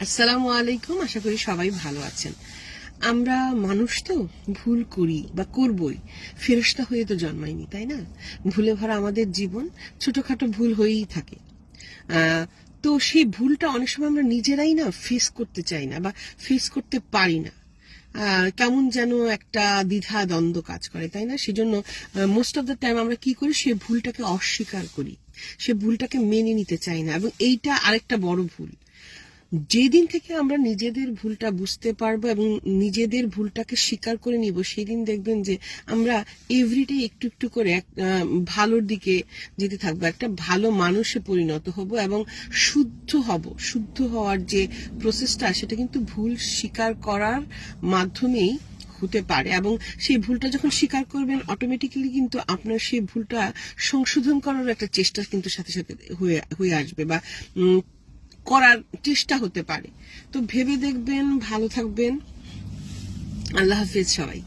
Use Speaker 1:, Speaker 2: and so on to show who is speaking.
Speaker 1: আসসালামু আলাইকুম, আশা করি সবাই ভালো আছেন। আমরা মানুষ তো, ভুল করি বা করবই। ফেরস্তা হয়ে তো জন্মাইনি, তাই না? ভুলে ভরা আমাদের জীবন ছোটখাটো ভুল হয়েই থাকে। তো সেই ভুলটা অনেক সময় আমরা নিজেরাই না ফেস করতে চাই না বা ফেস করতে পারি না। কেমন যেন একটা দ্বিধা দ্বন্দ্ব কাজ করে, তাই না? সেজন্য মোস্ট অফ দ্য টাইম আমরা কি করি? সে ভুলটাকে অস্বীকার করি। সে ভুলটাকে মেনে নিতে চাই না। এবং এইটা আরেকটা বড় ভুল। যেদিন থেকে আমরা নিজেদের ভুলটা বুঝতে পারব এবং নিজেদের ভুলটাকে স্বীকার করে নিব, সেদিন দেখবেন যে আমরা এভরিডে একটু একটু করে এক ভালোর দিকে যেতে থাকব, একটা ভালো মানুষে পরিণত হব এবং শুদ্ধ হব। শুদ্ধ হওয়ার যে প্রসেসটা সেটা কিন্তু ভুল স্বীকার করার মাধ্যমেই হতে পারে এবং সেই ভুলটা যখন স্বীকার করবেন অটোমেটিক্যালি কিন্তু আপনার সেই ভুলটা সংশোধন করার একটা চেষ্টা কিন্তু সাথে সাথে হয়ে হয়ে আসবে বা করার চেষ্টা হতে পারে। তো ভেবে দেখবেন ভালো থাকবেন। আল্লাহ হাফিজ সবাই